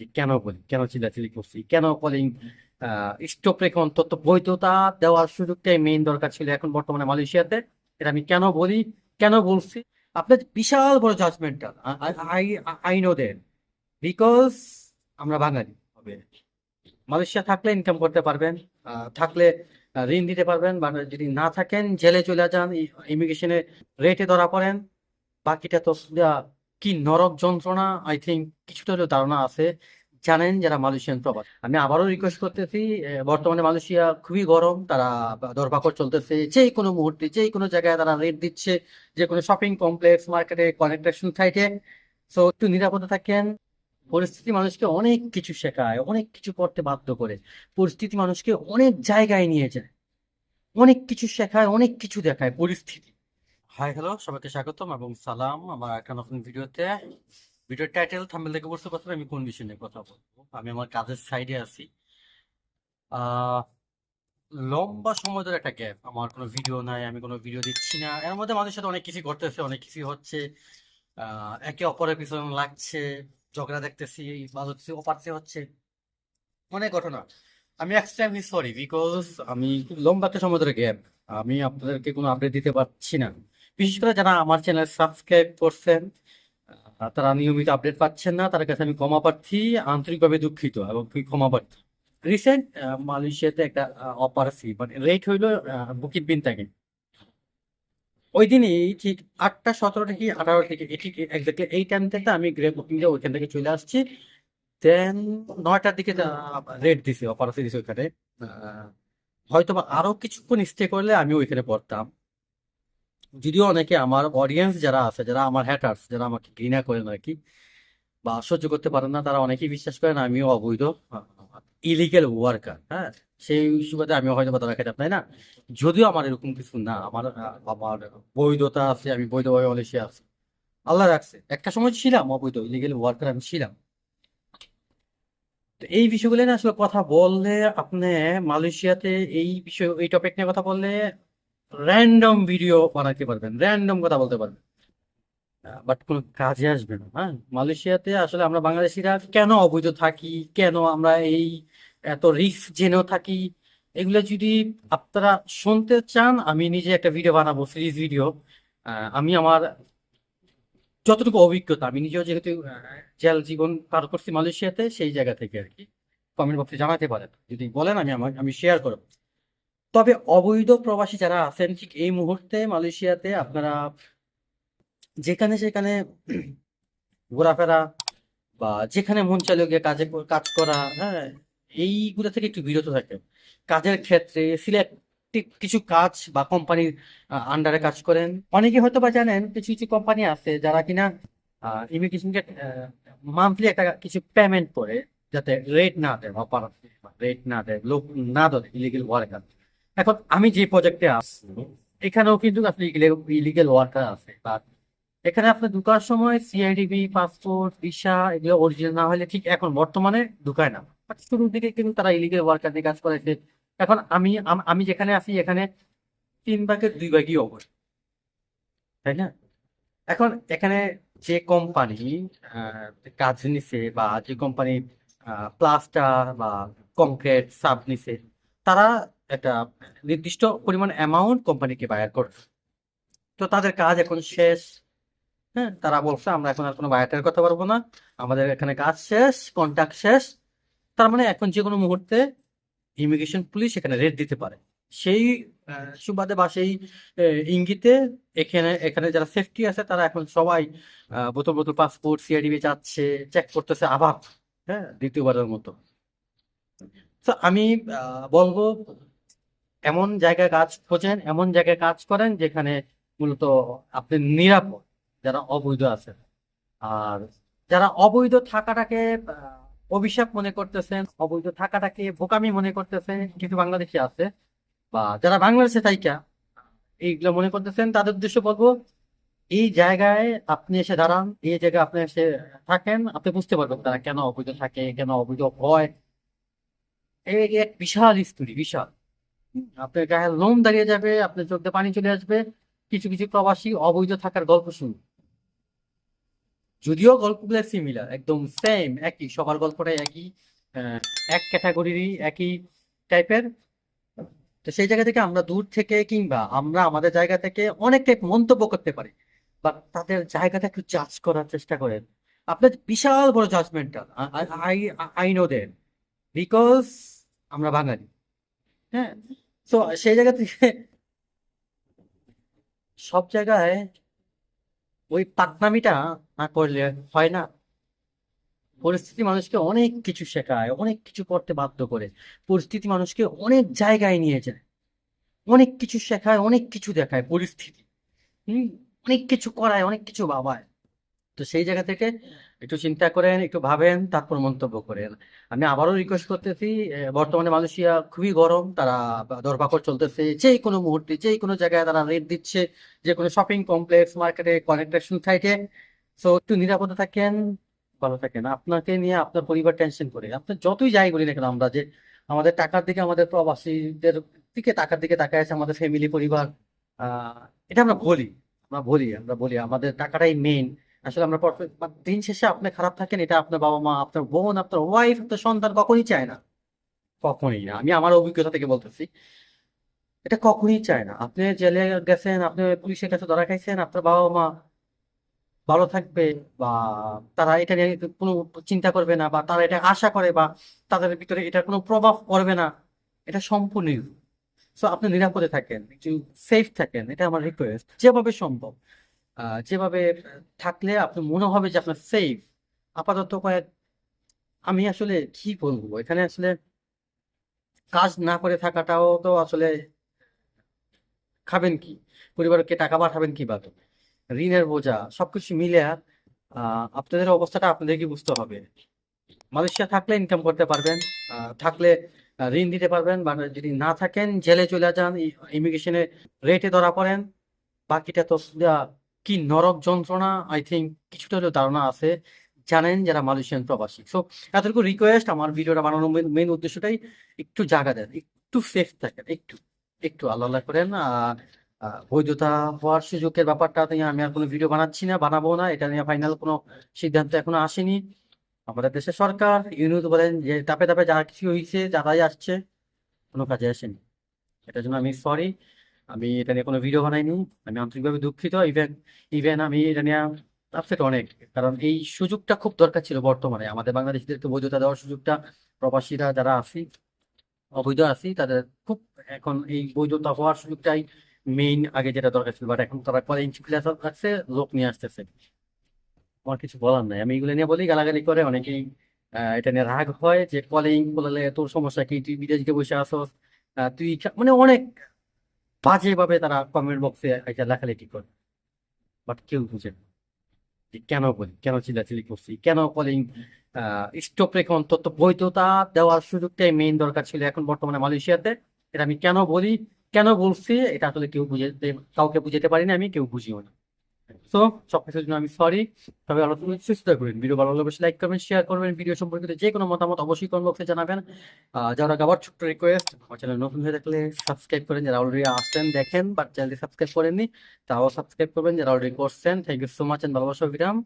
যে কেন বলি? কেন চিল্লাচিল্লি করছি? কেন কলিং স্টপ রেখে অন্তত বৈধতা দেওয়ার সুযোগটাই মেইন দরকার ছিল এখন বর্তমানে মালয়েশিয়াতে। এটা আমি কেন বলি? কেন বলছি? আপনার বিশাল বড় judgmental I I know then because আমরা বাঙালি। হবে। মালয়েশিয়া থাকলে ইনকাম করতে পারবেন। থাকলে ঋণ দিতে পারবেন। বা যদি না থাকেন জেলে চলে যান ইমিগ্রেশনে রেটে ধরা পড়েন। বাকিটা তো কি নরক যন্ত্রণা? আই থিঙ্ক কিছুটা হলেও ধারণা আছে। জানেন যারা মালয়েশিয়ান প্রবাস। আমি আবারও রিকোয়েস্ট করতেছি বর্তমানে মালয়েশিয়া খুবই গরম, তারা দরপাকড় চলতেছে। যে কোনো মুহূর্তে যে কোনো জায়গায় তারা রেট দিচ্ছে যে কোনো শপিং কমপ্লেক্স মার্কেটে কনেকট্রেকশন সাইটে সো একটু নিরাপদে থাকেন। পরিস্থিতি মানুষকে অনেক কিছু শেখায়, অনেক কিছু করতে বাধ্য করে। পরিস্থিতি মানুষকে অনেক জায়গায় নিয়ে যায়। অনেক কিছু শেখায়, অনেক কিছু দেখায় পরিস্থিতি। হাই হ্যালো সবাইকে স্বাগতম এবং সালাম আমার একটা নতুন ভিডিওতে। ভিডিওর টাইটেল থাম্বনেল দেখে বুঝতে পারছেন আমি কোন বিষয় নিয়ে কথা বলব? আমি আমার কাজের সাইডে আছি। লম্বা সময় ধরে একটা গ্যাপ আমার কোনো ভিডিও নাই, আমি কোনো ভিডিও দিচ্ছি না। এর মধ্যে মানুষের সাথে অনেক কিছু করতেছে অনেক কিছু হচ্ছে। একে অপরের পিছনে লাগছে, ঝগড়া দেখতেছি বাজতেছি ওপারতে হচ্ছে। অনেক ঘটনা। আমি এক্সট্রিমলি সরি বিকজ আমি খুব লম্বা একটা সময় ধরে গ্যাপ আমি আপনাদেরকে কোনো আপডেট দিতে পারছি না। বিশেষ করে যারা আমার চ্যানেল সাবস্ক্রাইব করছেন তারা নিয়মিত আপডেট পাচ্ছেন না তার কাছে আমি ক্ষমা প্রার্থী, আন্তরিকভাবে দুঃখিত এবং ক্ষমা প্রার্থী। রিসেন্ট মালয়েশিয়াতে একটা আছে মানে রেট হইল বুকিং বিন থেকে ওই দিনই ঠিক আটটা সতেরো থেকে আঠারো থেকে এটি এক্স্যাক্টলি এই টাইম থেকে আমি গ্রেপ বুকিং দিয়ে ওইখান থেকে চলে আসছি। দেন নয়টার দিকে রেট দিছে অফার দিছে ওইখানে। হয়তো বা আরও কিছুক্ষণ স্টে করলে আমি ওইখানে পড়তাম। যদিও অনেকে আমার অডিয়েন্স যারা আছে, যারা আমার হ্যাটার্স যারা আমাকে ঘৃণা করেন আর কি, বা সহ্য করতে পারেন না, তারা অনেকেই বিশ্বাস করেন আমিও অবৈধ ইলিগেল ওয়ার্কার হ্যাঁ? সেই সুবাদে আমিও হয়তো তারা খেতাম তাই না? যদিও আমার এরকম কিছু না, আমার আমার বৈধতা আছে, আমি বৈধভাবে মালয়েশিয়া আছি। আল্লাহ রাখছে, একটা সময় ছিলাম অবৈধ ইলিগেল ওয়ার্কার আমি ছিলাম। তো এই বিষয়গুলো না আসলে কথা বললে আপনি মালয়েশিয়াতে এই বিষয়, এই টপিক নিয়ে কথা বললে র্যান্ডম ভিডিও বানাতে পারবেন র্যান্ডম কথা বলতে পারবেন। বাট কোনো কাজে আসবে না হ্যাঁ? মালয়েশিয়াতে আসলে আমরা বাংলাদেশিরা কেন অবৈধ থাকি? কেন আমরা এই এত রিস্ক জেনেও থাকি? এগুলো যদি আপনারা শুনতে চান আমি নিজে একটা ভিডিও বানাবো সিরিজ ভিডিও আমি আমার যতটুকু অভিজ্ঞতা আমি নিজেও যেহেতু জেল জীবন পার করছি মালয়েশিয়াতে সেই জায়গা থেকে আর কি। কমেন্ট বক্সে জানাতে পারেন। যদি বলেন আমি আমার আমি শেয়ার করব। তবে অবৈধ প্রবাসী যারা আছেন, ঠিক এই মুহূর্তে মালয়েশিয়াতে আপনারা যেখানে সেখানে ঘোরাফেরা বা যেখানে মন চাইলে গিয়ে কাজে কাজ করা হ্যাঁ এইগুলো থেকে একটু বিরত থাকে কাজের ক্ষেত্রে সিলেক্টিভ কিছু কাজ বা কোম্পানির আন্ডারে কাজ করেন। অনেকে হয়তো বা জানেন, কিছু কিছু কোম্পানি আছে যারা কিনা ইমিগ্রেশনকে মান্থলি একটা কিছু পেমেন্ট করে, যাতে রেট না দেয় অপার রেট না দেয়, লোক না ধরে ইলিগেল ওয়ার্কার এখন আমি যে প্রজেক্টে আসছি এখানেও কিন্তু আসলে ইলিগেল ওয়ার্কার আছে বা এখানে আপনি ঢুকার সময় সিআইডিবি পাসপোর্ট ভিসা এগুলো অরিজিনাল না হলে ঠিক এখন বর্তমানে ঢুকায় না। শুরুর দিকে কিন্তু তারা ইলিগেল ওয়ার্কার দিয়ে কাজ করেছে। এখন আমি আমি যেখানে আছি এখানে তিন ভাগের দুই ভাগই অবর তাই না? এখন এখানে যে কোম্পানি কাজ নিছে বা যে কোম্পানি প্লাস্টার বা কংক্রিট সাব নিছে তারা একটা নির্দিষ্ট পরিমাণ অ্যামাউন্ট কোম্পানিকে বায়ার করছে তো তাদের কাজ এখন শেষ। হ্যাঁ তারা বলছে, আমরা এখন আর কোনো বায়ারের কথা পারব না। আমাদের এখানে কাজ শেষ কন্ট্রাক্ট শেষ। তার মানে এখন যে কোনো মুহূর্তে ইমিগ্রেশন পুলিশ এখানে রেড দিতে পারে। সেই সুবাদে বা সেই ইঙ্গিতে এখানে এখানে যারা সেফটি আছে, তারা এখন সবাই বোতল বোতল পাসপোর্ট সিআইডিবি যাচ্ছে চেক করতেছে, আবার হ্যাঁ দ্বিতীয়বারের মতো। তো আমি বলব এমন জায়গায় কাজ খোঁজেন, এমন জায়গায় কাজ করেন যেখানে মূলত আপনি নিরাপদ, যারা অবৈধ আছেন। আর যারা অবৈধ থাকাটাকে অভিশাপ মনে করতেছেন, অবৈধ থাকাটাকে বোকামি মনে করতেছেন, কিছু বাংলাদেশি আছে, বা যারা বাংলাদেশে থাইকা, এইগুলো মনে করতেছেন, তাদের উদ্দেশ্য বলব, এই জায়গায় আপনি এসে দাঁড়ান, এই জায়গায় আপনি এসে থাকেন, আপনি বুঝতে পারবেন তারা কেন অবৈধ থাকে, কেন অবৈধ হয়। এই এক বিশাল স্টোরি বিশাল। আপনার গায়ে লোম দাঁড়িয়ে যাবে, আপনার চোখ দিয়ে পানি চলে আসবে। কিছু কিছু প্রবাসী অবৈধ থাকার গল্প শুনুন। যদিও গল্পগুলো সিমিলার একদম সেম একই, সবার গল্পটাই একই এক ক্যাটাগরিরই একই টাইপের তো সেই জায়গা থেকে আমরা দূর থেকে কিংবা আমরা আমাদের জায়গা থেকে অনেক টাইপ মন্তব্য করতে পারি বা তাদের জায়গাটা একটু জাজ করার চেষ্টা করেন। আপনার বিশাল বড় judgmental I I know then. Because আমরা বাঙালি। হ্যাঁ তো সেই জায়গা থেকে সব জায়গায় ওই পাকনামিটা না করলে হয় না। পরিস্থিতি মানুষকে অনেক কিছু শেখায়, অনেক কিছু করতে বাধ্য করে। পরিস্থিতি মানুষকে অনেক জায়গায় নিয়ে যায়। অনেক কিছু শেখায়, অনেক কিছু দেখায় পরিস্থিতি। অনেক কিছু করায়, অনেক কিছু ভাবায়। তো সেই জায়গা থেকে একটু চিন্তা করেন, একটু ভাবেন, তারপর মন্তব্য করেন। আমি আবারও রিকোয়েস্ট করতেছি বর্তমানে মালয়েশিয়া খুবই গরম, তারা দরবাকর চলতেছে যে কোনো মুহূর্তে যে কোনো জায়গায় তারা রেট দিচ্ছে, যে কোনো শপিং কমপ্লেক্স মার্কেটে কনেকশন সাইটে সো একটু নিরাপদে থাকেন, ভালো থাকেন। আপনাকে নিয়ে আপনার পরিবার টেনশন করে। আপনার যতই যাই বলি না কেন আমরা যে, আমাদের টাকার দিকে আমাদের প্রবাসীদের দিকে টাকার দিকে তাকায় আছে আমাদের ফ্যামিলি পরিবার এটা আমরা বলি আমরা বলি আমরা বলি, আমাদের টাকাটাই মেইন আসলে আমরা দিন শেষে আপনি খারাপ থাকেন, এটা আপনার বাবা মা, আপনার বোন, আপনার ওয়াইফ আপনার সন্তান কখনই চায় না। কখনই না। আমি আমার অভিজ্ঞতা থেকে বলতেছি। এটা কখনই চায় না। আপনি জেলে গেছেন, আপনি পুলিশের কাছে ধরা খাইছেন, আপনার বাবা মা ভালো থাকবে বা তারা এটা নিয়ে কোনো চিন্তা করবে না বা তারা এটা আশা করে বা তাদের ভিতরে এটা কোনো প্রভাব পড়বে না, এটা সম্পূর্ণ সো আপনি নিরাপদে থাকেন, একটু সেফ থাকেন, এটা আমার রিকোয়েস্ট যেভাবে সম্ভব। যেভাবে থাকলে আপনি মনে হবে যে আপনার সেফ আপাতত কয়েক, আমি আসলে কি বলব? এখানে আসলে কাজ না করে থাকাটাও তো আসলে খাবেন কি? পরিবারকে টাকা পাঠাবেন কীভাবে? ঋণের বোঝা, সবকিছু মিলে আপনাদের অবস্থাটা আপনাদেরকে বুঝতে হবে। মালয়েশিয়া থাকলে ইনকাম করতে পারবেন থাকলে ঋণ দিতে পারবেন, বা যদি না থাকেন, জেলে চলে যান ইমিগ্রেশনে রেটে ধরা পড়েন, বাকিটা তো কি নরক যন্ত্রণা? আই থিঙ্ক কিছুটা হলেও ধারণা আছে। জানেন যারা মালয়েশিয়ান প্রবাসী। সো এতটুকু রিকোয়েস্ট আমার ভিডিওটা বানানোর মেন উদ্দেশ্যটাই একটু জায়গা দেন, একটু সেফ থাকেন, একটু একটু আল্লাহ আল্লাহ করেন। বৈধতা হওয়ার সুযোগের ব্যাপারটা নিয়ে আমি আর কোনো ভিডিও বানাচ্ছি না, বানাবো না। এটা নিয়ে ফাইনাল কোনো সিদ্ধান্ত এখনও আসেনি। আমাদের দেশের সরকার ইউনিট বলেন যে তাপে তাপে যা কিছু হয়েছে, যারাই আসছে, কোনো কাজে আসেনি। এটার জন্য আমি সরি আমি এটা নিয়ে কোনো ভিডিও বানাইনি। আমি আন্তরিকভাবে দুঃখিত। ইভেন ইভেন আমি এটা নিয়ে আপসেট অনেক। কারণ এই সুযোগটা খুব দরকার ছিল বর্তমানে। আমাদের বাংলাদেশিদেরকে বৈধতা দেওয়ার সুযোগটা প্রবাসীরা যারা আছি অবৈধ আছি তাদের খুব এখন এই বৈধতা হওয়ার সুযোগটাই মেইন আগে যেটা দরকার ছিল। বাট এখন তারা কলে ইঞ্চি প্লেয়ার রাখছে লোক নিয়ে আসতেছে। আমার কিছু বলার নাই। আমি এগুলো নিয়ে বলি গালাগালি করে অনেকেই এটা নিয়ে রাগ হয় যে কলিং বললে তোর সমস্যা কি? তুই বিদেশ গিয়ে বসে আহ, তুই মানে অনেক বাজে ভাবে তারা কমেন্ট বক্সে এটা লেখালেখি করে। বাট কেউ বুঝে না যে কেন বলি, কেন চিল্লাচিল্লি করছি, কেন কলিং স্টপ রেখে অন্তত বৈধতা দেওয়ার সুযোগটাই মেইন দরকার ছিল এখন বর্তমানে মালয়েশিয়াতে। এটা আমি কেন বলি, কেন বলছি, এটা আসলে কেউ বুঝে, কাউকে বুঝাতে পারিনি আমি, কেউ বুঝিও না। সবকিছুর জন্য আমি সরি আলোচনা সুস্থ ভিডিও ভালো লাইক করবেন শেয়ার করবেন। ভিডিও সম্পর্কিত যে কোনো মতামত অবশ্যই কমেন্ট বক্সে জানাবেন। যারা আবার ছোট্ট রিকোয়েস্ট আমার চ্যানেল নতুন হয়ে থাকলে সাবস্ক্রাইব করেন। যারা অলরেডি আসছেন, দেখেন বাট চ্যানেলটি সাবস্ক্রাইব করেননি তাও সাবস্ক্রাইব করবেন। যারা অলরেডি করছেন thank you so much and ভালোবাসা বিরাম